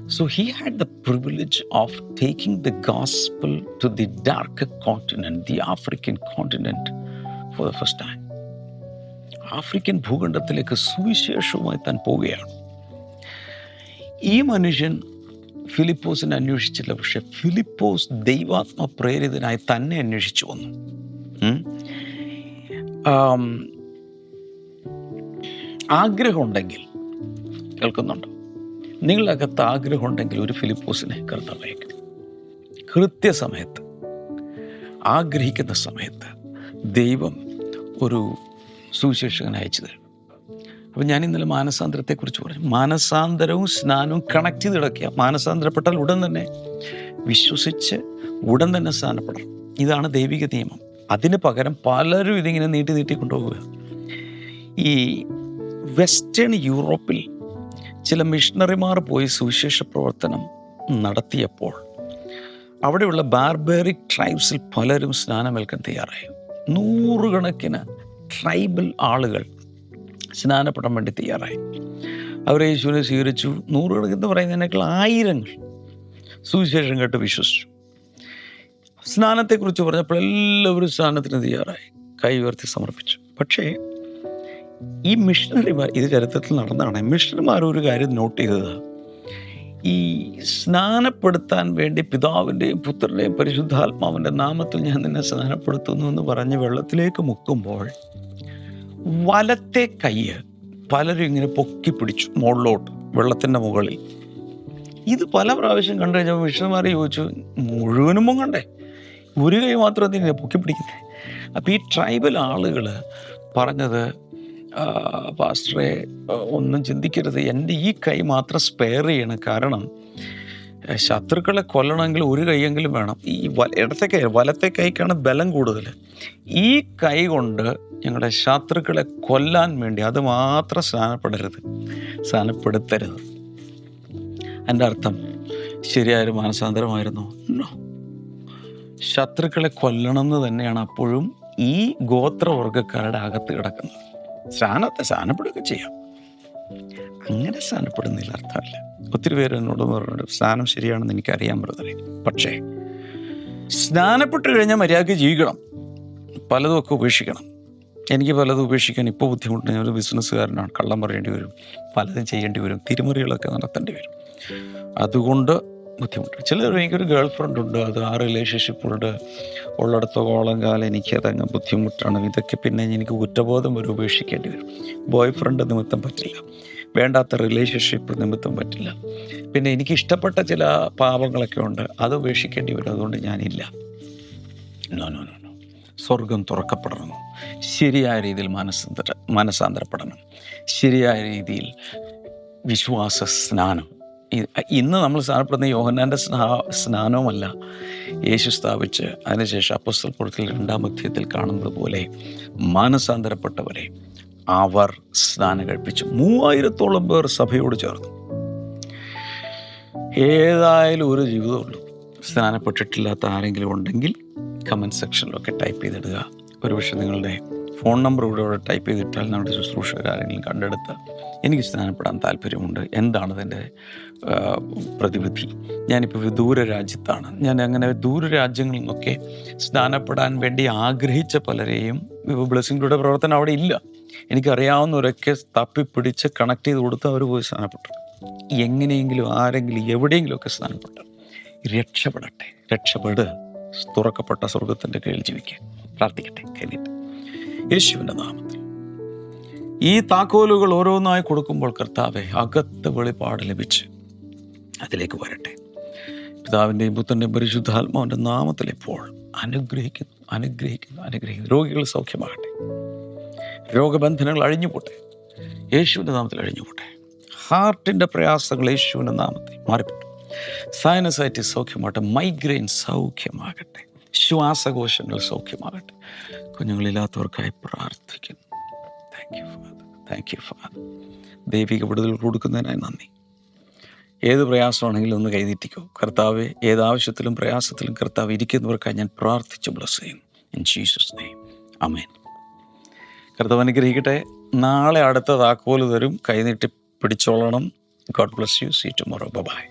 S2: So he had the privilege of taking the gospel to the dark continent, the African continent, for the first time African ഭൂഖണ്ഡത്തിലേക്ക് സുവിശേഷവുമായി താൻ പോവുകയാണ്. ഈ മനുഷ്യൻ ഫിലിപ്പോസിനെ അന്വേഷിച്ചില്ല പക്ഷെ ഫിലിപ്പോസ് ദൈവാത്മ പ്രേരിതനായി തന്നെ അന്വേഷിച്ചു വന്നു. ആഗ്രഹമുണ്ടെങ്കിൽ കേൾക്കുന്നുണ്ടോ? നിങ്ങളുടെ അകത്ത് ആഗ്രഹമുണ്ടെങ്കിൽ ഒരു ഫിലിപ്പോസിനെ കർത്താവയക്കണം കൃത്യസമയത്ത് ആഗ്രഹിക്കുന്ന സമയത്ത് ദൈവം ഒരു സുവിശേഷകൻ അയച്ചു തരും. അപ്പം ഞാൻ ഇന്നലെ മാനസാന്തരത്തെക്കുറിച്ച് പറഞ്ഞു. മാനസാന്തരവും സ്നാനവും കണക്ട് ചെയ്ത് കിടക്കുക. മാനസാന്തരപ്പെട്ടാൽ ഉടൻ തന്നെ വിശ്വസിച്ച് ഉടൻ തന്നെ സ്നാനപ്പെടണം. ഇതാണ് ദൈവിക നിയമം. അതിന് പകരം പലരും ഇതിങ്ങനെ നീട്ടി നീട്ടി കൊണ്ടുപോകുക ഈ വെസ്റ്റേൺ യൂറോപ്പിൽ ചില മിഷണറിമാർ പോയി സുവിശേഷ പ്രവർത്തനം നടത്തിയപ്പോൾ അവിടെയുള്ള ബാർബേറിക് ട്രൈബ്സിൽ പലരും സ്നാനമേൽക്കാൻ തയ്യാറായി. നൂറുകണക്കിന് ട്രൈബൽ ആളുകൾ സ്നാനപ്പെടാൻ വേണ്ടി തയ്യാറായി. അവർ യേശുവിനെ സ്വീകരിച്ചു. നൂറുകണക്കെന്ന് പറയുന്നതിനേക്കാൾ ആയിരങ്ങൾ സുവിശേഷം കേട്ട് വിശ്വസിച്ചു. സ്നാനത്തെക്കുറിച്ച് പറഞ്ഞപ്പോൾ എല്ലാവരും സ്നാനത്തിന് തയ്യാറായി. കൈ ഉയർത്തി സമർപ്പിച്ചു. പക്ഷേ ഈ മിഷണറിമാർ ഇത് ചരിത്രത്തിൽ നടന്നതാണ്. മിഷണറിമാർ ഒരു കാര്യം നോട്ട് ചെയ്തത്. ഈ സ്നാനപ്പെടുത്താൻ വേണ്ടി പിതാവിന്റെയും പുത്രന്റെയും പരിശുദ്ധാത്മാവിന്റെ നാമത്തിൽ ഞാൻ നിന്നെ സ്നാനപ്പെടുത്തുന്നു എന്ന് പറഞ്ഞ് വെള്ളത്തിലേക്ക് മുക്കുമ്പോൾ വലത്തെ കയ്യ് പലരും ഇങ്ങനെ പൊക്കി പിടിച്ചു മുകളിലോട്ട് വെള്ളത്തിന്റെ മുകളിൽ. ഇത് പല പ്രാവശ്യം കണ്ടു കഴിഞ്ഞപ്പോൾ മിഷണന്മാർ ചോദിച്ചു മുഴുവനും പൊങ്ങണ്ടേ? ഒരു കൈ മാത്രം എന്തിനാ പൊക്കി പിടിക്കുന്നത് അപ്പോൾ ഈ ട്രൈബൽ ആളുകൾ പറഞ്ഞത് "ആ, പാസ്റ്ററെ ഒന്നും ചിന്തിക്കരുത്. എന്റെ ഈ കൈ മാത്രം സ്പെയർ ചെയ്യണം. കാരണം ശത്രുക്കളെ കൊല്ലണമെങ്കിൽ ഒരു കൈയെങ്കിലും വേണം. ഈ ഇടത്തെ കൈ വലത്തെ കൈക്കാണ് ബലം കൂടുതൽ. ഈ കൈ കൊണ്ട് ഞങ്ങളുടെ ശത്രുക്കളെ കൊല്ലാൻ വേണ്ടി അത് മാത്രം സ്നാനപ്പെടരുത്. സ്നാനപ്പെടുത്തരുത്. എന്റെ അർത്ഥം ശരിയായൊരു മാനസാന്തരമായിരുന്നു. ശത്രുക്കളെ കൊല്ലണം എന്ന് തന്നെയാണ് അപ്പോഴും ഈ ഗോത്രവർഗക്കാരുടെ അകത്ത് കിടക്കുന്നത്. സ്നാനത്തെ സ്നാനപ്പെടുകയൊക്കെ ചെയ്യാം. അങ്ങനെ സ്ഥാനപ്പെടുന്നതിൽ അർത്ഥമില്ല. ഒത്തിരി പേര് എന്നോട് പറഞ്ഞു സ്നാനം ശരിയാണെന്ന് എനിക്കറിയാൻ ബ്രദറെ പക്ഷേ സ്നാനപ്പെട്ട് കഴിഞ്ഞാൽ മര്യാദയ്ക്ക് ജീവിക്കണം. പലതും ഒക്കെ ഉപേക്ഷിക്കണം. എനിക്ക് പലതും ഉപേക്ഷിക്കാൻ ഇപ്പോൾ ബുദ്ധിമുട്ടുണ്ട് ഞാനൊരു ബിസിനസ്സുകാരനാണ്. കള്ളം പറയേണ്ടി വരും. പലതും ചെയ്യേണ്ടി വരും. തിരിമറികളൊക്കെ നടത്തേണ്ടി വരും. അതുകൊണ്ട് ബുദ്ധിമുട്ട് ചിലർ എനിക്കൊരു ഗേൾ ഫ്രണ്ട് ഉണ്ട്. അത് ആ റിലേഷൻഷിപ്പുണ്ട് ഉള്ളിടത്തോളം കാലം എനിക്കതങ്ങ് ബുദ്ധിമുട്ടാണ്. ഇതൊക്കെ പിന്നെ എനിക്ക് കുറ്റബോധം ഒരു ഉപേക്ഷിക്കേണ്ടി വരും. ബോയ് ഫ്രണ്ട് നിമിത്തം പറ്റില്ല. വേണ്ടാത്ത റിലേഷൻഷിപ്പ് നിമിത്തം പറ്റില്ല. പിന്നെ എനിക്ക് ഇഷ്ടപ്പെട്ട ചില പാപങ്ങളൊക്കെ ഉണ്ട്. അത് ഉപേക്ഷിക്കേണ്ടി വരും. അതുകൊണ്ട് ഞാനില്ല. നോ നോ നോ സ്വർഗം തുറക്കപ്പെടണം. ശരിയായ രീതിയിൽ മനസ്സാന്തര മനസ്സാന്തരപ്പെടണം. ശരിയായ രീതിയിൽ വിശ്വാസ സ്നാനം. ഇന്ന് നമ്മൾ സ്നാനപ്പെടുന്ന യോഹന്നാന്റെ സ്നാ സ്നാനവുമല്ല. യേശു സ്ഥാപിച്ച് അതിനുശേഷം അപ്പസ്തൽ പുറത്തിൽ രണ്ടാം അധ്യായത്തിൽ കാണുന്നത് പോലെ മാനസാന്തരപ്പെട്ടവരെ അവർ സ്നാനം കഴിപ്പിച്ചു. മൂവായിരത്തോളം പേർ സഭയോട് ചേർന്നു. ഏതായാലും ഒരു ജീവിതമുള്ളൂ. സ്നാനപ്പെട്ടിട്ടില്ലാത്ത ആരെങ്കിലും ഉണ്ടെങ്കിൽ കമന്റ് സെക്ഷനിലൊക്കെ ടൈപ്പ് ചെയ്തിടുക. ഒരുപക്ഷെ നിങ്ങളുടെ ഫോൺ നമ്പർ ഇവിടെ ഇവിടെ ടൈപ്പ് ചെയ്തിട്ടാൽ നമ്മുടെ ശുശ്രൂഷകരാരെങ്കിലും കണ്ടെടുത്ത് എനിക്ക് സ്നാനപ്പെടാൻ താല്പര്യമുണ്ട്. എന്താണ് അതിന്റെ പ്രതിവിധി? ഞാനിപ്പോൾ വിദൂര രാജ്യത്താണ് ഞാൻ അങ്ങനെ ദൂര രാജ്യങ്ങളിൽ നിന്നൊക്കെ സ്നാനപ്പെടാൻ വേണ്ടി ആഗ്രഹിച്ച പലരെയും ബ്ലെസ്സിങ്ങളുടെ പ്രവർത്തനം അവിടെ ഇല്ല. എനിക്കറിയാവുന്നവരൊക്കെ തപ്പിപ്പിടിച്ച് കണക്ട് ചെയ്ത് കൊടുത്ത് അവർ പോയി സ്ഥാനപ്പെട്ടു എങ്ങനെയെങ്കിലും ആരെങ്കിലും എവിടെയെങ്കിലുമൊക്കെ സ്ഥാനപ്പെട്ടു രക്ഷപ്പെടട്ടെ രക്ഷപ്പെട് തുറക്കപ്പെട്ട സ്വർഗത്തിന്റെ കീഴിൽ ജീവിക്കുക പ്രാർത്ഥിക്കട്ടെ കഴിഞ്ഞിട്ട് യേശുവിന്റെ നാമത്തിൽ. ഈ താക്കോലുകൾ ഓരോന്നായി കൊടുക്കുമ്പോൾ കർത്താവെ അകത്ത് വെളിപ്പാട് ലഭിച്ച് അതിലേക്ക് വരട്ടെ. പിതാവിന്റെയും പുത്രന്റെയും പരിശുദ്ധാത്മാവിന്റെ നാമത്തിൽ ഇപ്പോൾ അനുഗ്രഹിക്കുന്നു അനുഗ്രഹിക്കുന്നു അനുഗ്രഹിക്കുന്നു. രോഗികൾ സൗഖ്യമാകട്ടെ. രോഗബന്ധനങ്ങൾ അഴിഞ്ഞുപോട്ടെ. യേശുവിന്റെ നാമത്തിൽ അഴിഞ്ഞുപോട്ടെ. ഹാർട്ടിന്റെ പ്രയാസങ്ങൾ യേശുവിന്റെ നാമത്തിൽ മാറിപ്പോട്ടെ. സൈനസൈറ്റിസ് സൗഖ്യമാകട്ടെ മൈഗ്രെയിൻ സൗഖ്യമാകട്ടെ ശ്വാസകോശങ്ങൾ സൗഖ്യമാകട്ടെ. കുഞ്ഞുങ്ങളില്ലാത്തവർക്കായി പ്രാർത്ഥിക്കുന്നു. Thank you Father thank you Father ദൈവിക വിടുതൽ കൊടുക്കുന്നതിനായി നന്ദി. ഏത് പ്രയാസമാണെങ്കിലും ഒന്ന് കൈനീട്ടിക്കോ. കർത്താവ് ഏത് ആവശ്യത്തിലും പ്രയാസത്തിലും കർത്താവ് ഇരിക്കുന്നവർക്കായി ഞാൻ പ്രാർത്ഥിച്ചു ബ്ലസ് ചെയ്യും ഇൻ ജീസസ് നെയ്മ് അമേൻ കർത്താവ് അനുഗ്രഹിക്കട്ടെ. നാളെ അടുത്ത താക്കോൽ തരും. കൈനീട്ടി പിടിച്ചോളണം. God bless you see tomorrow bye